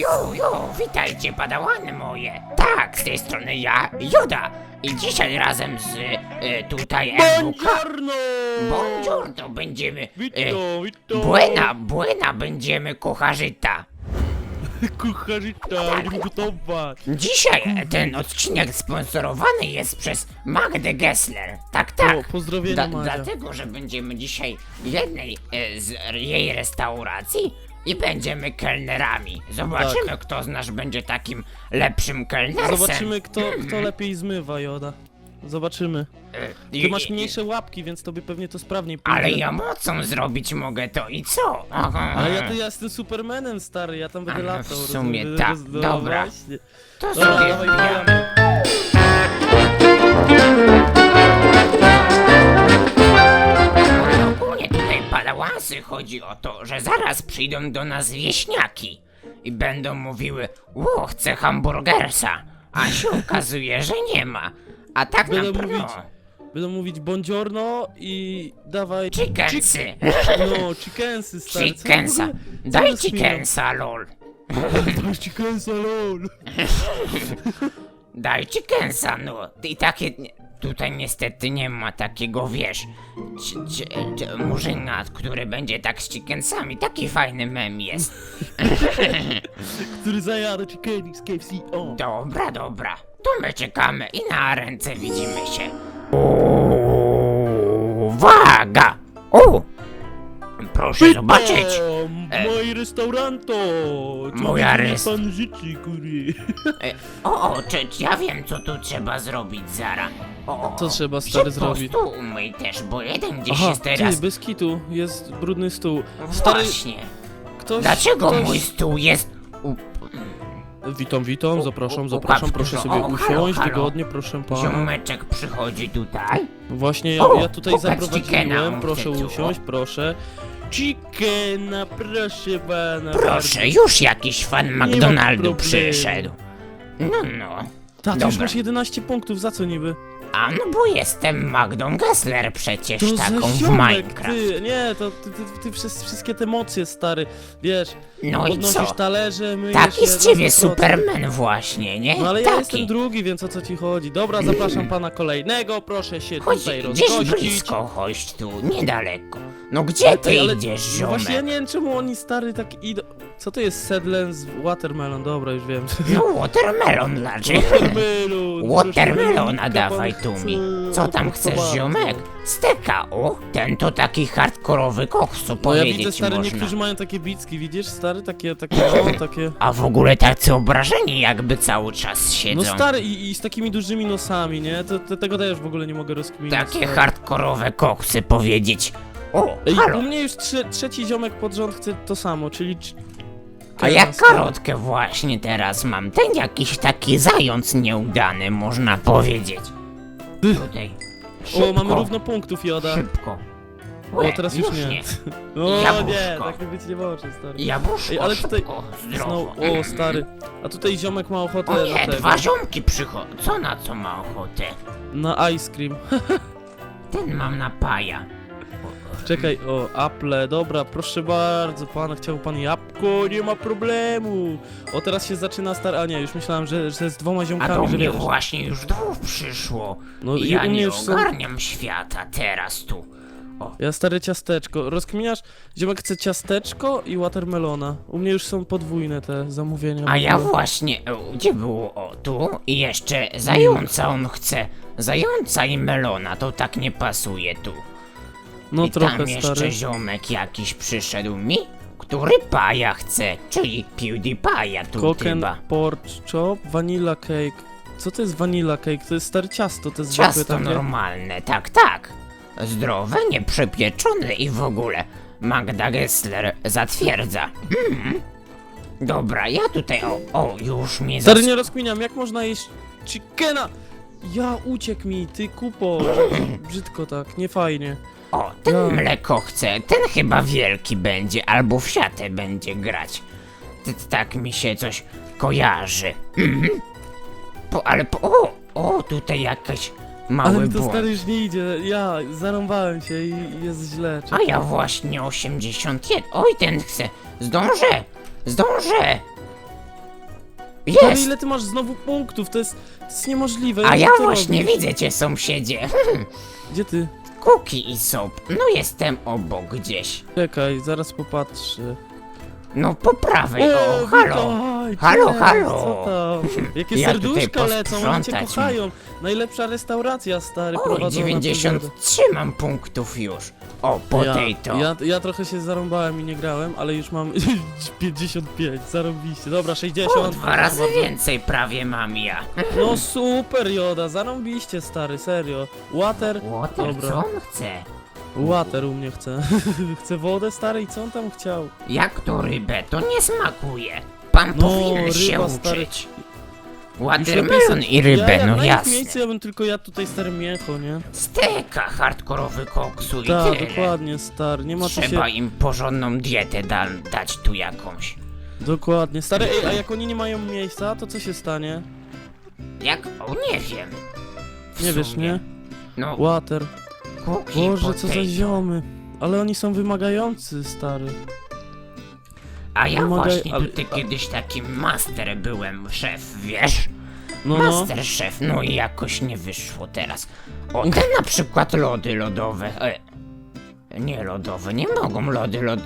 Jo, jo, witajcie padałany moje. Tak, z tej strony ja, Joda. I dzisiaj razem z e, tutaj MWK. Buongiorno! Buongiorno, będziemy... E, Witam, witam! buena, buena będziemy kucharzyta. Kucharzyta, nie gotować! Dzisiaj ten odcinek sponsorowany jest przez Magdę Gessler. Tak, tak. O, pozdrowienia, Madzia. Dlatego, że będziemy dzisiaj w jednej e, z jej restauracji i będziemy kelnerami. Zobaczymy, Tak. kto z nas będzie takim lepszym kelnersem. Zobaczymy, kto, kto lepiej zmywa, Joda. Zobaczymy. E, Ty i- masz i- mniejsze łapki, więc tobie pewnie to sprawniej pójdzie. Ale ja mocą zrobić mogę to i co? Aha. Ale ja, to ja jestem Supermanem, stary, ja tam będę Aha, latał. w sumie rozumiesz? tak, Roz- no dobra. właśnie. To Dobra, sobie dawaj, wbijamy. wbijamy. Padałansy chodzi o to, że zaraz przyjdą do nas wieśniaki i będą mówiły, ło, chcę hamburgersa, a się okazuje, że nie ma. A tak Będą naprawdę... mówić, Będą mówić buongiorno i dawaj... Chickensy, Chick- No, chickensy, stary. co w chickensa, ogóle- co daj chickensa, lol. Daj chickensa, lol. Daj chickensa, no. I takie... Tutaj niestety nie ma takiego, wiesz, ci- murzyna, który będzie tak z chickensami. Taki fajny mem jest. Który zajada chicken z KFC, o. Dobra, dobra. To my czekamy i na ręce widzimy się. Uwaga! O! Proszę zobaczyć. E. Mój restauranto! Co Moja mi rest- pan życzy, kury? E, o, o, czy czy ja wiem, co tu trzeba zrobić, Zara. O, o, Co trzeba, stary, po zrobić? stół umyj też, bo jeden gdzieś Aha, jest teraz... ty, bez kitu, jest brudny stół. Stary, Właśnie. ktoś... Dlaczego ktoś... mój stół jest... U... Witam, witam, zapraszam, zapraszam, proszę o, sobie halo, usiąść, halo. wygodnie, proszę pana. Ziomeczek przychodzi tutaj? Właśnie, ja, O, ja tutaj zaprowadziłem, on proszę usiąść, proszę. Chickena, proszę pana. Proszę, już jakiś fan ma McDonaldu problemu. przyszedł. No, no. Tato, już Dobra. masz 11 punktów, za co niby? A no bo jestem Magdą Gessler przecież To taką w ziomek, Minecraft. Ty, nie, to ty, ty, ty przez wszystkie te emocje, stary, wiesz, No i podnosisz co? talerze, myjesz Taki je, z ciebie to- Superman właśnie, nie? No ale ja Taki. jestem drugi, więc o co ci chodzi? Dobra, zapraszam pana kolejnego, proszę się Chodź, tutaj gdzieś rozgościć. blisko, chodź tu, niedaleko. No gdzie ty Ej, ale- idziesz, No ziomek? właśnie ja nie wiem czemu oni stary tak idą. Co to jest Sedlens Watermelon? Dobra, już wiem. No watermelon znaczy. Watermelon! Watermelona dawaj tu mi. Co tam chcesz, ziomek? Steka, o, ten to taki hardkorowy koks, co No ja powiedzieć widzę stary, można. niektórzy mają takie bicki, widzisz stary? Takie, takie, no, takie... A w ogóle tacy obrażeni jakby cały czas siedzą. No stary i, i z takimi dużymi nosami, nie? To, to, tego też w ogóle nie mogę rozkminić. Takie stary. hardkorowe koksy powiedzieć. O, Ej, halo, u mnie już trze trzeci ziomek pod rząd chce to samo, czyli... cz- a ja karotkę właśnie teraz mam. Ten jakiś taki zając nieudany, można powiedzieć. Tutaj. O, mamy Szybko, równo punktów, Joda. Szybko. O, teraz już nie. O Jabłuszko. nie, tak nie być nie może, stary. Jabłuszko, Ej, ale tutaj szybko, zdrowo. Znowu, o stary. A tutaj ziomek ma ochotę O na nie, tego. dwa ziomki przychodzą. Co na co ma ochotę? Na ice cream. Ten mam na paja. Czekaj, o, Apple, dobra, proszę bardzo, pan, chciał pan jabłko, nie ma problemu. O, teraz się zaczyna stary, a nie, już myślałem, że, że z dwoma A do ziomkami, że mnie wiesz. właśnie już dwóch przyszło. No i ja u mnie nie już są... ogarniam świata teraz tu. Ja stare ciasteczko, rozkminiasz? Ziomek chce ciasteczko i watermelona. U mnie już są podwójne te zamówienia. A ja ogóle. właśnie, e, gdzie było? O, tu i jeszcze zająca on chce. Zająca i melona, to tak nie pasuje tu. No I trochę, tam jeszcze stary. ziomek jakiś przyszedł mi, który paja chce, czyli PewDiePie'a tu and chyba. pork chop, vanilla cake. Co to jest vanilla cake? To jest stare ciasto, to jest zwykłe Ciasto takie. normalne, tak, tak. Zdrowe, nieprzepieczone i w ogóle. Magda Gessler zatwierdza. Mhm. Dobra, ja tutaj, o, o, już mnie Stary, nie rozkminiam, jak można jeść chickena? Ja, uciekł mi, ty kupo. Brzydko tak, nie fajnie. O, ten Ja. mleko chce, ten chyba wielki będzie, albo w siatę będzie grać. T tak mi się coś kojarzy. Mhm. Po, ale po, o, o, tutaj jakaś mały Ale mi to błąd. stary już nie idzie, ja zarąbałem się i jest źle. A ja właśnie 81. Oj, ten chce. Zdążę! Zdążę! Jest. ile ty masz znowu punktów? To jest, to jest niemożliwe. A Jak ja ty właśnie robisz? widzę cię, sąsiedzie. Gdzie ty? Kuki i soap. No jestem obok gdzieś. Czekaj, zaraz popatrzę. No po prawej, o, halo. Halo, cześć, halo. Co tam? Jakie Ja tutaj serduszka lecą, oni cię posprzątać kochają. Najlepsza restauracja, stary, O, przez 93 mam punktów już. O, potato. Ja, ja, ja trochę się zarąbałem i nie grałem, ale już mam 55, zarobiście. Dobra, 60. O, dwa razy więcej prawie mam ja. No super, Joda, zarąbiście, stary, serio. Water, Water, Dobra. co on chce? water u mnie chce. chce wodę, stary, i co on tam chciał? Jak to rybę, to nie smakuje. Pan No, powinien się ryba, stary. uczyć. Watermelon i rybę, ja, no na ich jasne. miejscu ja bym tylko jadł tutaj stare mięcho, nie? Steka hardkorowy koksu i Tak, tyle. dokładnie, stary, nie ma co się... Trzeba im porządną dietę da dać tu jakąś. Dokładnie, stary, ej, a jak oni nie mają miejsca, to co się stanie? Jak? O, nie wiem. W Nie wiesz, sumie. nie? No, Water. kuki, Boże, co za potato. ziomy. Ale oni są wymagający, stary. A ja Wymagaj- właśnie ale- tutaj kiedyś takim master byłem, szef, wiesz? No, no. Master szef, no i jakoś nie wyszło teraz. O, te na przykład lody lodowe. E, nie lodowe, nie mogą lody lod...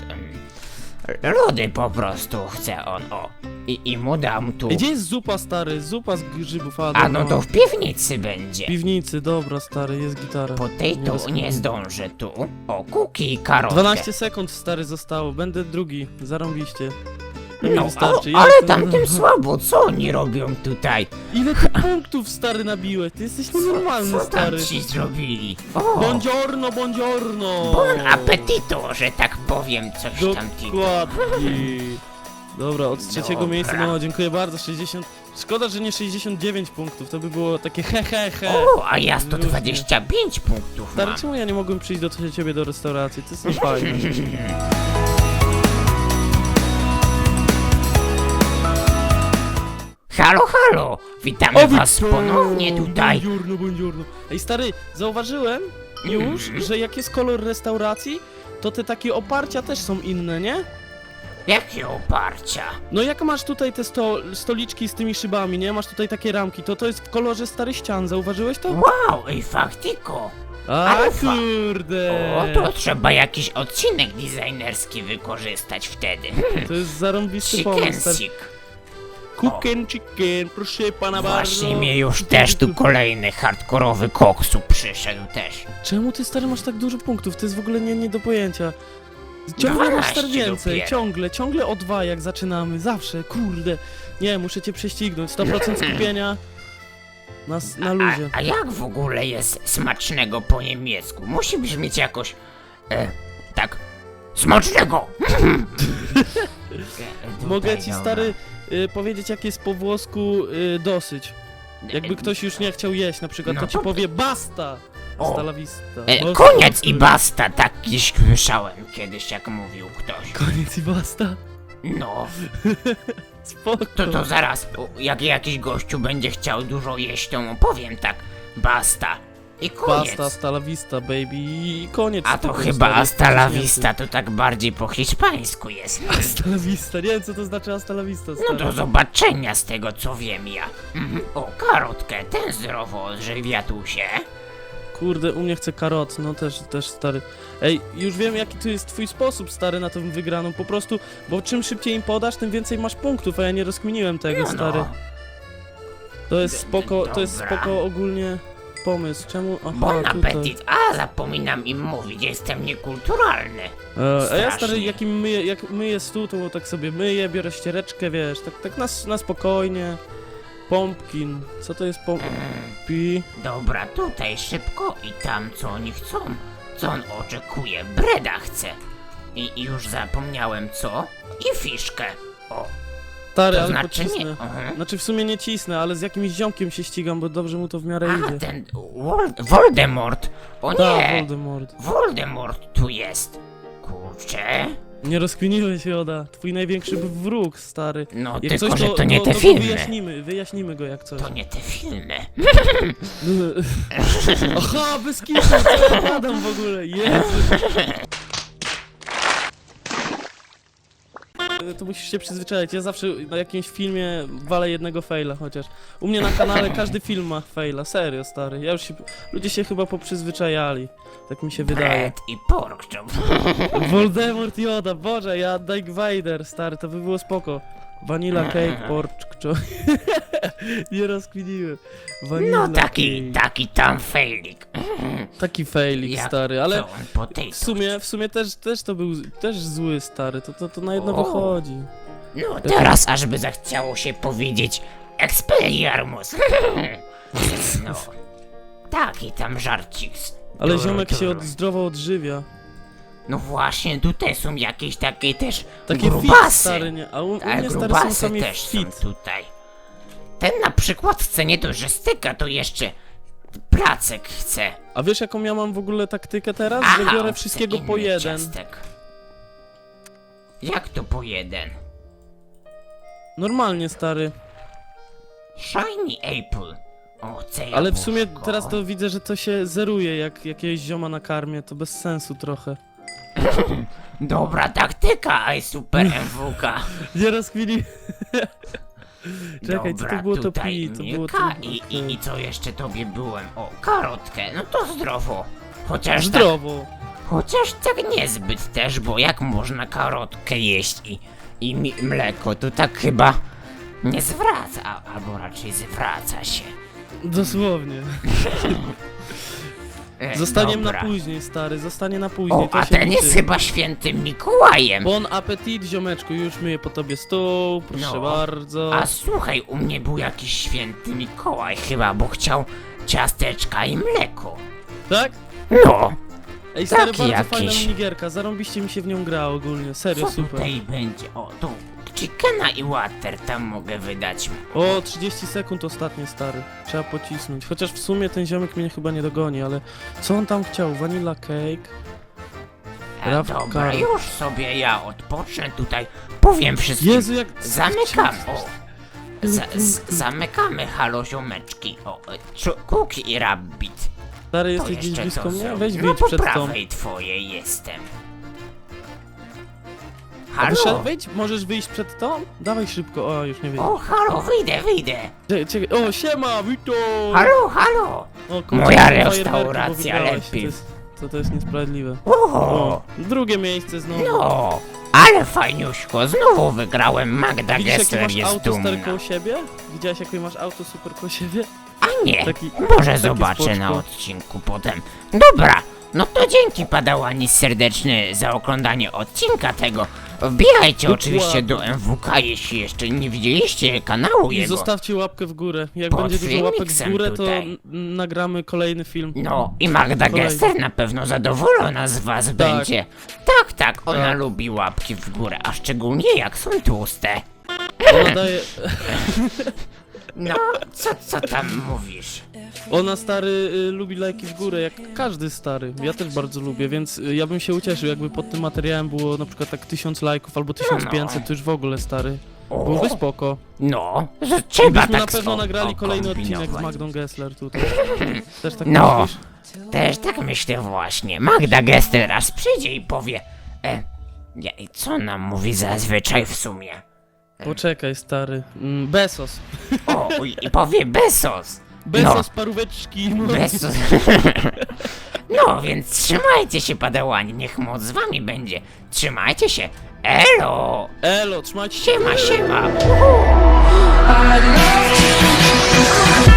Lody po prostu chce on, o. I, i mu dam tu. Ej, Gdzie jest zupa, stary? Zupa z grzybów, a, A no to w piwnicy będzie. W piwnicy, dobra, stary, jest gitara. Potato roz- nie zdążę tu. O, kuki i karotkę. 12 sekund, stary, zostało. Będę drugi, zarąbiście. No, wystarczy. Ja ale jestem- tamtym słabo, co oni robią tutaj? Ile ty punktów, stary, nabiłeś? Ty jesteś nienormalny, Co tam stary. ci zrobili? O, Buongiorno, buongiorno! bon appetito, że tak powiem, coś tam ci. Dokładnie. Dobra, od trzeciego Dobra. miejsca, no dziękuję bardzo, 60... Szkoda, że nie 69 punktów, to by było takie he he he. O, a ja Różnie. 125 punktów Stary, mam. czemu ja nie mogłem przyjść do ciebie do restauracji? To jest niefajne. Halo, halo! Witamy was ponownie tutaj. Buongiorno, buongiorno. Ej, stary, zauważyłem już, Mhm. że jak jest kolor restauracji, to te takie oparcia też są inne, nie? Jakie oparcia? No jak masz tutaj te sto, stoliczki z tymi szybami, nie? Masz tutaj takie ramki, to to jest w kolorze stary ścian, zauważyłeś to? Wow, ej faktiko. A ale fa- kurde! O, to trzeba jakiś odcinek designerski wykorzystać wtedy. To jest zarąbisty pomysł, stary. And chicken, proszę pana Właśnie bardzo. mnie już też tu kolejny hardkorowy koksu przyszedł też. Czemu ty stary masz tak dużo punktów? To jest w ogóle nie, nie do pojęcia. Ciągle masz 12 stary więcej, dopiero. ciągle, ciągle o dwa jak zaczynamy, zawsze, kurde. Nie, muszę cię prześcignąć, 100% skupienia na, s- na luzie. A, a jak w ogóle jest smacznego po niemiecku? Musi brzmieć jakoś... E, tak... Smacznego! Mogę ci stary y, powiedzieć jak jest po włosku y, dosyć. Jakby ktoś już nie chciał jeść na przykład, No to ci to- powie basta. O. Hasta la vista. E, Basta. koniec i basta, tak kiedyś słyszałem kiedyś, jak mówił ktoś. Koniec i basta. No, Spoko. to to zaraz, o, jak jakiś gościu będzie chciał dużo jeść, to mu powiem tak, basta. I koniec. Basta, hasta la vista, baby. I koniec. A to chyba stary, hasta la vista, to tak bardziej po hiszpańsku jest. Hasta la vista, nie wiem co to znaczy hasta la vista, No stary. do zobaczenia z tego co wiem ja. Mhm. O, karotkę, ten zdrowo odżywia tu się. Kurde, u mnie chce karot, no też, też stary. Ej, już wiem jaki tu jest twój sposób, stary, na tą wygraną. Po prostu, bo czym szybciej im podasz, tym więcej masz punktów, a ja nie rozkminiłem tego, No, stary. no. To jest spoko, to jest Dobra. spoko ogólnie pomysł. Czemu? Aha, Bon tutaj. appetit. A, zapominam im mówić, jestem niekulturalny. E, a ja stary, Strasznie. jak im myję, jak myję stół, to tak sobie myję, biorę ściereczkę, wiesz, tak, tak na, s- na spokojnie. Pumpkin, co to jest pumpkin? Mm, dobra, tutaj szybko i tam co oni chcą. Co on oczekuje? Breda chce. I już zapomniałem co? I fiszkę. O, Stary, to ale znaczy pocisnę. nie. Aha. Znaczy w sumie nie cisnę, ale z jakimś ziomkiem się ścigam, bo dobrze mu to w miarę A, idzie. ten Wol- Voldemort. O Tak, nie, Voldemort. Voldemort tu jest. Kurczę. Nie rozkminiłeś, Joda. Twój największy wróg, stary. No tylko, że to, nie te to go filmy. wyjaśnimy, wyjaśnimy go jak coś. To nie te filmy. Aha, bez kitu, co ja gadam w ogóle, Jezu. to musisz się przyzwyczaić. Ja zawsze na jakimś filmie walę jednego faila chociaż. U mnie na kanale każdy film ma faila, serio stary. Ja już się, ludzie się chyba poprzyzwyczajali. Tak mi się wydaje. Bread i pork chop. Voldemort Joda, Boże, ja Darth Vader, stary, to by było spoko. Vanilla cake, porczczo. Nie rozkminiłem. Vanilla No taki, cake. taki tam failik. Taki failik, Jak stary, ale to on potato. w sumie, w sumie też, też to był też zły, stary, to, to, to na jedno O. wychodzi. No teraz aż by zachciało się powiedzieć Expelliarmus. No. Taki tam żarcik. z- Ale ziomek się od, zdrowo odżywia. No właśnie, tutaj są jakieś takie też Takie fit, grubasy. stary, nie? A u, u A mnie stary są grubasy sami też fit. są tutaj. Ten na przykład chce nie to, że styka, to jeszcze placek chce. A wiesz jaką ja mam w ogóle taktykę teraz? Aha, Że biorę wszystkiego po inny jeden. Ciastek. Jak to po jeden? Normalnie, stary. Shiny Apple. O, chce Ale w sumie jabłuszko. teraz to widzę, że to się zeruje jak jakiegoś zioma na karmie, to bez sensu trochę. Dobra taktyka, aj super MWK. Nie rozkwili. Czekaj, co Dobra, to było to tutaj pi? To było to... Milka i, i, co jeszcze tobie byłem? O, karotkę, no to zdrowo. Chociaż tak, Zdrowo. chociaż tak niezbyt też, bo jak można karotkę jeść i, i mi, mleko, to tak chyba nie zwraca, a- albo raczej zwraca się. Dosłownie. E, Zostaniemy dobra. na później, stary, zostanie na później. O, to a się ten liczy. jest chyba świętym Mikołajem. Bon appetit, ziomeczku, już myję po tobie stół, proszę No. bardzo. A słuchaj, u mnie był jakiś święty Mikołaj chyba, bo chciał ciasteczka i mleko. Tak? No, Ej, stary, Taki bardzo jakiś. fajna minigierka, zarąbiście mi się w nią gra ogólnie, serio, co super. tutaj będzie? O, tu chickena i water tam mogę wydać. O, 30 sekund ostatnie, stary. Trzeba pocisnąć. Chociaż w sumie ten ziomek mnie chyba nie dogoni, ale co on tam chciał? Vanilla cake? E, Raf dobra, już sobie ja odpocznę tutaj. Powiem wszystkim. Jezu, jak... Zamykam, o. Za, z, zamykamy, halo ziomeczki. O, e, i Rabbit. Stary, To jesteś gdzieś jeszcze blisko mnie? Weź No wyjdź po przed tą. prawej twojej jestem. Wyszedł, Halo? wyjdź, możesz wyjść przed tą? Dawaj szybko, o, już nie wiem. O, halo, wyjdę, wyjdę. Czekaj, czekaj. O, siema, witam! Halo, halo. O, kurczę, Moja fajerwerki, restauracja bo wygrałeś. lepiej. To jest, to, to jest niesprawiedliwe. O, O, drugie miejsce znowu. no. Ale fajniuśko, znowu wygrałem. Magda Widzisz, jakie Gessler masz jest auto stary dumna. koło siebie? Widziałeś, jakie masz auto super koło siebie? A nie, Taki- może takie zobaczę na spoczko. odcinku potem. Dobra, no to dzięki padałani serdeczny za oglądanie odcinka tego. Wbijajcie oczywiście do MWK, jeśli jeszcze nie widzieliście kanału I jego. zostawcie łapkę w górę. Jak Pod będzie dużo łapek w filmiksem górę, to tutaj. n- nagramy kolejny film. No i Magda Kolejny. Gessler na pewno zadowolona z was będzie. Tak, tak, ona Tak. lubi łapki w górę, a szczególnie jak są tłuste. Ona daje... No, co, co tam mówisz? Ona stary y, lubi lajki w górę, jak każdy stary. Ja też bardzo lubię, więc y, ja bym się ucieszył, jakby pod tym materiałem było na przykład tak 1000 lajków albo 1500, to już w ogóle stary. Byłoby O, spoko. no, że trzeba Byśmy tak na pewno nagrali kolejny odcinek z. Magdą Gessler tutaj. Też tak No. myślisz? Też tak myślę właśnie. Magda Gessler raz przyjdzie i powie... E, ja, i co nam mówi zazwyczaj w sumie? Poczekaj, stary. Mm, besos. O, i- powie Besos. Besos no. paróweczki. No. Besos. No, więc trzymajcie się, padałani. Niech moc z wami będzie. Trzymajcie się. Elo! Elo, trzymajcie się. Siema, siema. I love you.